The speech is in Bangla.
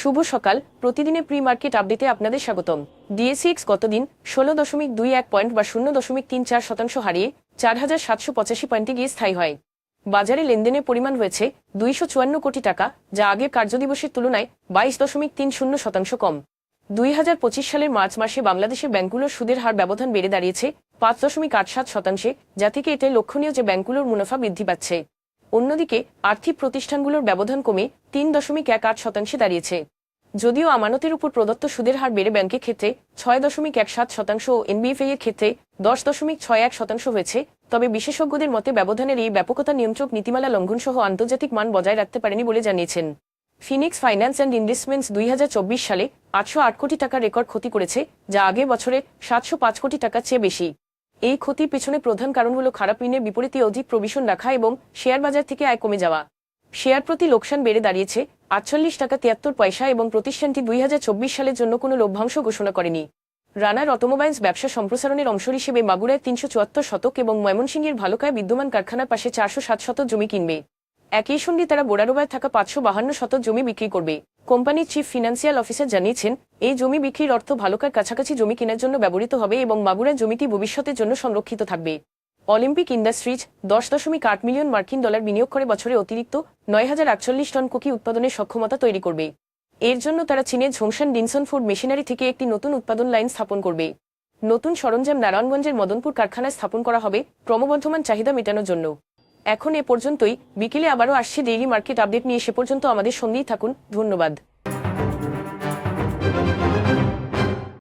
শুভ সকাল। প্রতিদিনের প্রি মার্কেট আপডেটে আপনাদের স্বাগতম। ডিএসিএক্স গতদিন ষোলো দশমিক দুই এক পয়েন্ট বা শূন্য দশমিক তিন চার শতাংশ হারিয়ে চার হাজার সাতশো পঁচাশি পয়েন্টে গিয়ে স্থায়ী হয়। বাজারে লেনদেনের পরিমাণ হয়েছে দুইশো চুয়ান্ন কোটি টাকা, যা আগের কার্যদিবসের তুলনায় বাইশ দশমিক তিন শূন্য শতাংশ কম। দুই হাজার পঁচিশ সালের মার্চ মাসে বাংলাদেশের ব্যাংকগুলোর সুদের হার ব্যবধান বেড়ে দাঁড়িয়েছে পাঁচ দশমিক আট সাত শতাংশে, যা থেকে এটাই লক্ষণীয় যে ব্যাংকগুলোর মুনাফা বৃদ্ধি পাচ্ছে। অন্যদিকে আর্থিক প্রতিষ্ঠানগুলোর ব্যবধান কমে তিন দশমিক এক আট শতাংশে দাঁড়িয়েছে। যদিও আমানতের উপর প্রদত্ত সুদের হার বেড়ে ব্যাংকের ক্ষেত্রে ছয় দশমিক এক সাত শতাংশ ও এনবিএফআই এর ক্ষেত্রে দশ দশমিক ছয় এক শতাংশ হয়েছে, তবে বিশেষজ্ঞদের মতে ব্যবধানের এই ব্যাপকতা নিয়ন্ত্রক নীতিমালা লঙ্ঘন সহ আন্তর্জাতিক মান বজায় রাখতে পারেনি বলে জানিয়েছেন। ফিনিক্স ফাইন্যান্স অ্যান্ড ইনভেস্টমেন্টস দুই হাজার চব্বিশ সালে আটশো আট কোটি টাকার রেকর্ড ক্ষতি করেছে, যা আগের বছরে সাতশো পাঁচ কোটি টাকার চেয়ে বেশি। এই ক্ষতির পেছনে প্রধান কারণ হল খারাপ ঋণের বিপরীতে অধিক প্রবিশন রাখা এবং শেয়ার বাজার থেকে আয় কমে যাওয়া। শেয়ার প্রতি লোকসান বেড়ে দাঁড়িয়েছে আটচল্লিশ টাকা তিয়াত্তর পয়সা এবং প্রতিষ্ঠানটি দুই হাজার চব্বিশ সালের জন্য কোনো লভ্যাংশ ঘোষণা করেনি। রানার অটোমোবাইলস ব্যবসা সম্প্রসারণের অংশ হিসেবে মাগুরায় তিনশো চুয়াত্তর শতক এবং ময়মনসিংহের ভালুকায় বিদ্যমান কারখানার পাশে চারশো সাত শতক জমি কিনবে। একই সঙ্গে তারা বোরারোবায় থাকা পাঁচশো বাহান্ন শতক জমি বিক্রি করবে। কোম্পানির চিফ ফিনান্সিয়াল অফিসার জানিয়েছেন, এই জমি বিক্রির অর্থ ভালুকার কাছাকাছি জমি কেনার জন্য ব্যবহৃত হবে এবং মাগুরার জমিটি ভবিষ্যতের জন্য সংরক্ষিত থাকবে। অলিম্পিক ইন্ডাস্ট্রিজ দশ দশমিক আট মিলিয়ন মার্কিন ডলার বিনিয়োগ করে বছরে অতিরিক্ত নয় হাজার আটচল্লিশ টন কুকি উৎপাদনের সক্ষমতা তৈরি করবে। এর জন্য তারা চীনের ঝংশান ডিনসন ফুড মেশিনারি থেকে একটি নতুন উৎপাদন লাইন স্থাপন করবে। নতুন সরঞ্জাম নারায়ণগঞ্জের মদনপুর কারখানায় স্থাপন করা হবে ক্রমবর্ধমান চাহিদা মেটানোর জন্য। এখন এ পর্যন্তই, বিকেলে আবারও আসছে ডেইলি মার্কেট আপডেট নিয়ে সে পর্যন্ত আমাদের সঙ্গেই থাকুন, ধন্যবাদ।